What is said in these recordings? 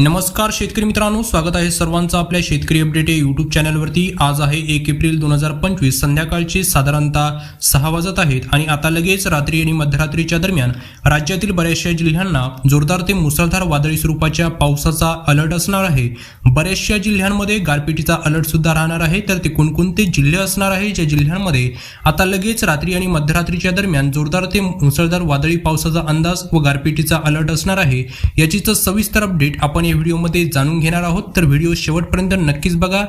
नमस्कार शेतकरी मित्रांनो स्वागत आहे सर्वांचं आपल्या शेतकरी अपडेट या यूट्यूब चॅनलवरती आज आहे एक एप्रिल दोन हजार पंचवीस संध्याकाळचे साधारणतः सहा वाजत आहेत आणि आता लगेच रात्री आणि मध्यरात्रीच्या दरम्यान राज्यातील बऱ्याचशा जिल्ह्यांना जोरदार ते मुसळधार वादळी स्वरूपाच्या पावसाचा अलर्ट असणार आहे. बऱ्याचशा जिल्ह्यांमध्ये गारपिटीचा अलर्ट सुद्धा राहणार आहे तर ते कोणकोणते जिल्हे असणार आहे ज्या जिल्ह्यांमध्ये आता लगेच रात्री आणि मध्यरात्रीच्या दरम्यान जोरदार ते मुसळधार वादळी पावसाचा अंदाज व गारपिटीचा अलर्ट असणार आहे याचीच सविस्तर अपडेट आपण या व्हिडिओमध्ये जाणून घेणार आहोत. तर व्हिडिओ शेवटपर्यंत नक्कीच बघा.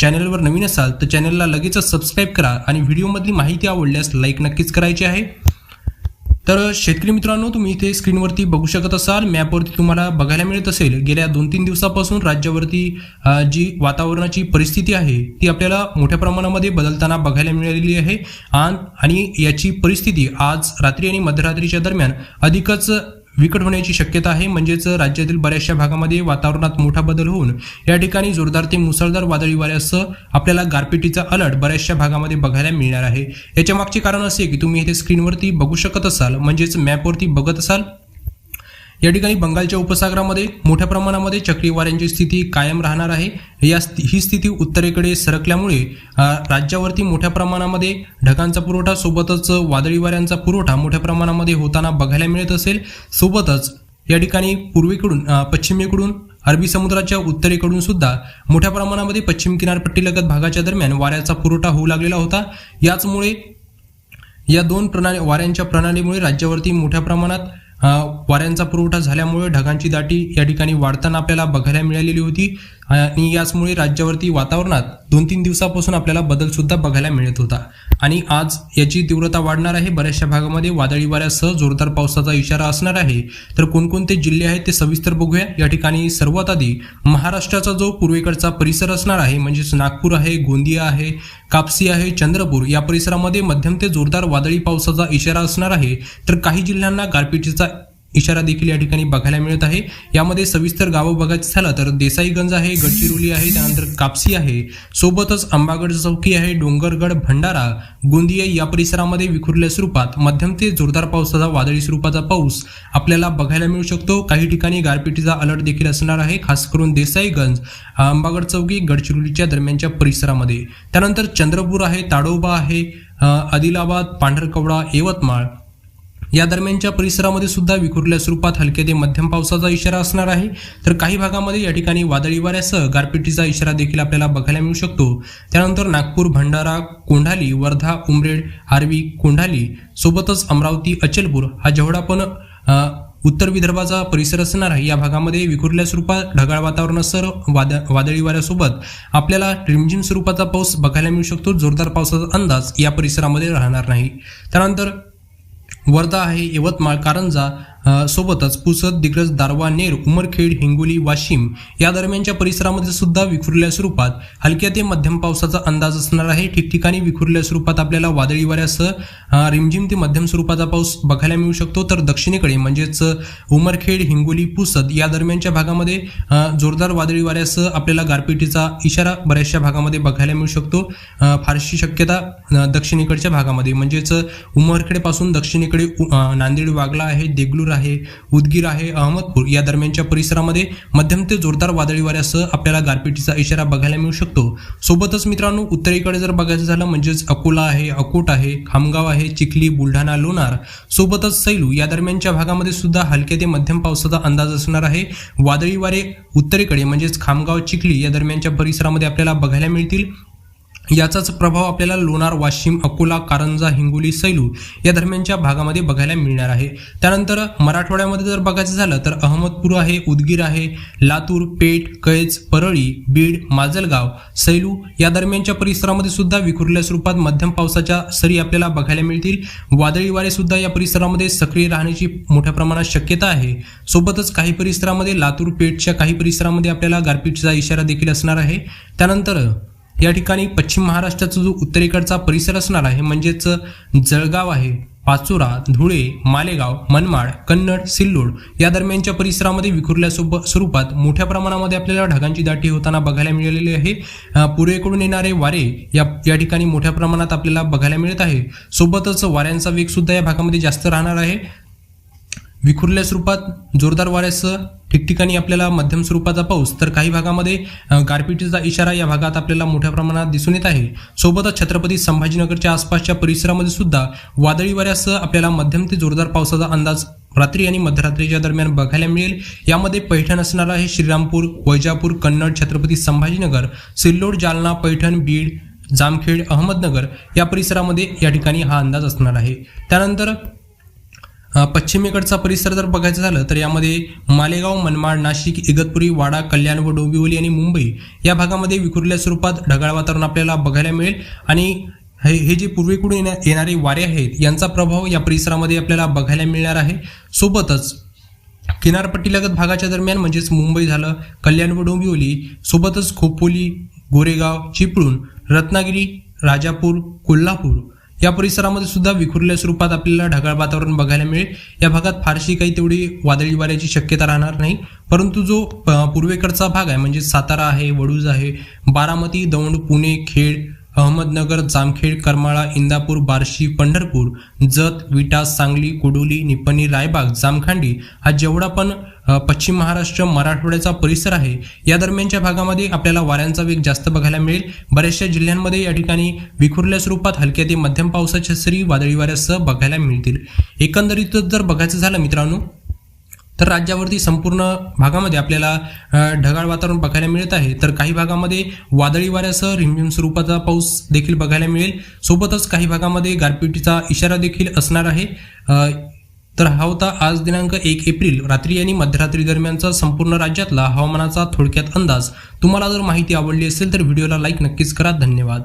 चॅनलवर नवीन असाल तर चॅनलला लगेचच सबस्क्राईब करा आणि व्हिडिओमधली माहिती आवडल्यास लाईक नक्कीच करायची आहे. तर शेतकरी मित्रांनो तुम्ही इथे स्क्रीनवरती बघू शकत असाल. मॅपवरती तुम्हाला बघायला मिळत असेल. गेल्या दोन तीन दिवसापासून राज्यावरती जी वातावरणाची परिस्थिती आहे ती आपल्याला मोठ्या प्रमाणामध्ये बदलताना बघायला मिळालेली आहे. आणि याची परिस्थिती आज रात्री आणि मध्यरात्रीच्या दरम्यान अधिकच विकट होण्याची शक्यता आहे. म्हणजेच राज्यातील बऱ्याचशा भागामध्ये वातावरणात मोठा बदल होऊन या ठिकाणी जोरदार ते मुसळधार वादळी वाऱ्यासह आपल्याला गारपिटीचा अलर्ट बऱ्याचशा भागामध्ये बघायला मिळणार आहे. याच्या मागचे कारण असे की तुम्ही इथे स्क्रीनवरती बघू शकत असाल. म्हणजेच मॅपवरती बघत असाल. या ठिकाणी बंगालच्या उपसागरामध्ये मोठ्या प्रमाणामध्ये चक्रीवाऱ्यांची स्थिती कायम राहणार आहे. या स्थि- ही स्थिती उत्तरेकडे सरकल्यामुळे राज्यावरती मोठ्या प्रमाणामध्ये ढगांचा पुरवठा सोबतच वादळी वाऱ्यांचा पुरवठा मोठ्या प्रमाणामध्ये होताना बघायला मिळत असेल. सोबतच या ठिकाणी पूर्वेकडून पश्चिमेकडून अरबी समुद्राच्या उत्तरेकडून सुद्धा मोठ्या प्रमाणामध्ये पश्चिम किनारपट्टीलगत भागाच्या दरम्यान वाऱ्याचा पुरवठा होऊ लागलेला होता. याचमुळे या दोन प्रणाली वाऱ्यांच्या प्रणालीमुळे राज्यावरती मोठ्या प्रमाणात वाऱ्यांचा पुरवठा झाल्यामुळे ढगांची दाटी या ठिकाणी वाढताना आपल्याला बघायला मिळालेली होती. आणि याचमुळे राज्यावरती वातावरणात दोन तीन दिवसापासून आपल्याला बदल सुद्धा बघायला मिळत होता. आणि आज याची तीव्रता वाढणार आहे. बऱ्याचशा भागामध्ये वादळी वाऱ्यासह जोरदार पावसाचा इशारा असणार आहे. तर कोणकोणते जिल्हे आहेत ते सविस्तर बघूया. या ठिकाणी सर्वात आधी महाराष्ट्राचा जो पूर्वेकडचा परिसर असणार आहे म्हणजेच नागपूर आहे गोंदिया आहे कापसी आहे चंद्रपूर या परिसरामध्ये मध्यम ते जोरदार वादळी पावसाचा इशारा असणार आहे. तर काही जिल्ह्यांना गारपिटीचा इशारा देखील या ठिकाणी बघायला मिळत आहे. यामध्ये सविस्तर गावं बघायचं झालं तर देसाईगंज आहे गडचिरोली आहे त्यानंतर कापसी आहे. सोबतच आंबागड चौकी आहे डोंगरगड भंडारा गोंदिया या परिसरामध्ये विखुरल्या स्वरूपात मध्यम ते जोरदार पावसाचा वादळी स्वरूपाचा पाऊस आपल्याला बघायला मिळू शकतो. काही ठिकाणी गारपिटीचा अलर्ट देखील असणार आहे खास करून देसाईगंज अंबागड चौकी गडचिरोलीच्या दरम्यानच्या परिसरामध्ये. त्यानंतर चंद्रपूर आहे ताडोबा आहे आदिलाबाद पांढरकवडा यवतमाळ या दरम्यानच्या परिसरामध्ये सुद्धा विखुरल्या स्वरूपात हलके ते मध्यम पावसाचा इशारा असणार आहे. तर काही भागामध्ये या ठिकाणी वादळी वाऱ्यासह गारपिटीचा इशारा देखील आपल्याला बघायला मिळू शकतो. त्यानंतर नागपूर भंडारा कोंढाली वर्धा उमरेड आर्वी कोंढाली सोबतच अमरावती अचलपूर हा जेवढा पण उत्तर विदर्भाचा परिसर असणार आहे या भागामध्ये विखुरल्या स्वरूपात ढगाळ वातावरणासह वाद वादळी वाऱ्यासोबत आपल्याला रिमझिम स्वरूपाचा पाऊस बघायला मिळू शकतो. जोरदार पावसाचा अंदाज या परिसरामध्ये राहणार नाही. त्यानंतर वर्धा आहे यवतमाळ कारंजा सोबतच पुसद दिग्रज दारवा नेर उमरखेड हिंगोली वाशिम या दरम्यानच्या परिसरामध्ये सुद्धा विखुरल्या स्वरूपात हलक्या ते मध्यम पावसाचा अंदाज असणार आहे. ठिकठिकाणी विखुरल्या स्वरूपात आपल्याला वादळी वाऱ्यासह रिमझिम ते मध्यम स्वरूपाचा पाऊस बघायला मिळू शकतो. तर दक्षिणेकडे म्हणजेच उमरखेड हिंगोली पुसद या दरम्यानच्या भागामध्ये जोरदार वादळी वाऱ्यासह आपल्याला गारपिटीचा इशारा बऱ्याचशा भागामध्ये बघायला मिळू शकतो. फारशी शक्यता दक्षिणेकडच्या भागामध्ये. म्हणजेच उमरखेडपासून दक्षिणेकडे उ- नांदेड वागला आहे देगलूर आहे उदगीर आहे अहमदपूर या दरम्यानच्या परिसरामध्ये मध्यम ते जोरदार वादळी वाऱ्यासह आपल्याला गारपिटीचा इशारा बघायला मिळू शकतो. सोबतच मित्रांनो उत्तरेकडे जर बघायचं झालं म्हणजेच अकोला आहे अकोट आहे खामगाव आहे चिखली बुलढाणा लोणार सोबतच सैलू या दरम्यानच्या भागामध्ये सुद्धा हलक्या ते मध्यम पावसाचा अंदाज असणार आहे. वादळी वारे उत्तरेकडे म्हणजेच खामगाव चिखली या दरम्यानच्या परिसरामध्ये आपल्याला बघायला मिळतील. याचाच प्रभाव आपल्याला लोणार वाशिम अकोला कारंजा हिंगोली सैलू या दरम्यानच्या भागामध्ये बघायला मिळणार आहे. त्यानंतर मराठवाड्यामध्ये जर बघायचं झालं तर अहमदपूर आहे उदगीर आहे लातूर पेठ कैज परळी बीड माजलगाव सैलू या दरम्यानच्या परिसरामध्ये सुद्धा विखुरल्या स्वरूपात मध्यम पावसाच्या सरी आपल्याला बघायला मिळतील. वादळी वारे सुद्धा या परिसरामध्ये सक्रिय राहण्याची मोठ्या प्रमाणात शक्यता आहे. सोबतच काही परिसरामध्ये लातूर पेठच्या काही परिसरामध्ये आपल्याला गारपीटचा इशारा देखील असणार आहे. त्यानंतर या ठिकाणी पश्चिम महाराष्ट्राचा जो उत्तरेकडचा परिसर असणार आहे म्हणजेच जळगाव आहे पाचोरा धुळे मालेगाव मनमाड कन्नड सिल्लोड या दरम्यानच्या परिसरामध्ये विखुरल्या स्वरूपात मोठ्या प्रमाणामध्ये आपल्याला ढगांची दाटी होताना बघायला मिळालेली आहे. पूर्वेकडून येणारे वारे या या ठिकाणी मोठ्या प्रमाणात आपल्याला बघायला मिळत आहे. सोबतच वाऱ्यांचा वेग सुद्धा या भागामध्ये जास्त राहणार आहे. विखुरल्या स्वरूपात जोरदार वाऱ्यासह ठिकठिकाणी आपल्याला मध्यम स्वरूपाचा पाऊस तर काही भागामध्ये गारपिटीचा इशारा या भागात आपल्याला मोठ्या प्रमाणात दिसून येत आहे. सोबतच छत्रपती संभाजीनगरच्या आसपासच्या परिसरामध्ये सुद्धा वादळी वाऱ्यासह आपल्याला मध्यम ते जोरदार पावसाचा अंदाज रात्री आणि मध्यरात्रीच्या दरम्यान बघायला मिळेल. यामध्ये पैठण असणार आहे श्रीरामपूर वैजापूर कन्नड छत्रपती संभाजीनगर सिल्लोड जालना पैठण बीड जामखेड अहमदनगर या परिसरामध्ये या ठिकाणी हा अंदाज असणार आहे. त्यानंतर पश्चिमेकडचा परिसर जर बघायचं झालं तर यामध्ये मालेगाव मनमाड नाशिक इगतपुरी वाडा कल्याण व डोंबिवली आणि मुंबई या भागामध्ये विखुरल्या स्वरूपात ढगाळ वातावरण आपल्याला बघायला मिळेल. आणि हे हे जे पूर्वेकडून येणारे वारे आहेत यांचा प्रभाव या परिसरामध्ये आपल्याला बघायला मिळणार आहे. सोबतच किनारपट्टीलगत भागाच्या दरम्यान म्हणजेच मुंबई झालं कल्याण व डोंबिवली सोबतच खोपोली गोरेगाव चिपळूण रत्नागिरी राजापूर कोल्हापूर या परिसरामध्ये सुद्धा विखुरल्या स्वरूपात आपल्याला ढगाळ वातावरण बघायला मिळेल. या भागात फारशी काही तेवढी वादळी वाऱ्याची शक्यता राहणार नाही. परंतु जो पूर्वेकडचा भाग आहे म्हणजे सातारा आहे वडूज आहे बारामती दौंड पुणे खेड अहमदनगर जामखेड करमाळा इंदापूर बार्शी पंढरपूर जत विटा सांगली कुडोली निपणी रायबाग जामखांडी हा जेवढा पण पश्चिम महाराष्ट्र मराठवाड्याचा परिसर आहे या दरम्यानच्या भागामध्ये आपल्याला वाऱ्यांचा वेग जास्त बघायला मिळेल. बऱ्याचशा जिल्ह्यांमध्ये या ठिकाणी विखुरल्या स्वरूपात हलक्या ते मध्यम पावसाच्या सरी वादळी वाऱ्यासह बघायला मिळतील. एकंदरीतच जर बघायचं झालं मित्रांनो तर राज्यावरती संपूर्ण भागामध्ये आपल्याला ढगाळ वातावरण बघायला मिळत आहे. तर काही भागामध्ये वादळी वाऱ्यासह रिमझिम स्वरूपाचा पाऊस देखील बघायला मिळेल. सोबतच काही भागामध्ये गारपिटीचा इशारा देखील असणार आहे. तर हा होता आज दिनांक एक एप्रिल. रात्री आणि मध्यरात्री दरम्यानचा संपूर्ण राज्यातला हवामानाचा थोडक्यात अंदाज. तुम्हाला जर माहिती आवडली असेल तर व्हिडिओला लाईक नक्कीच करा. धन्यवाद.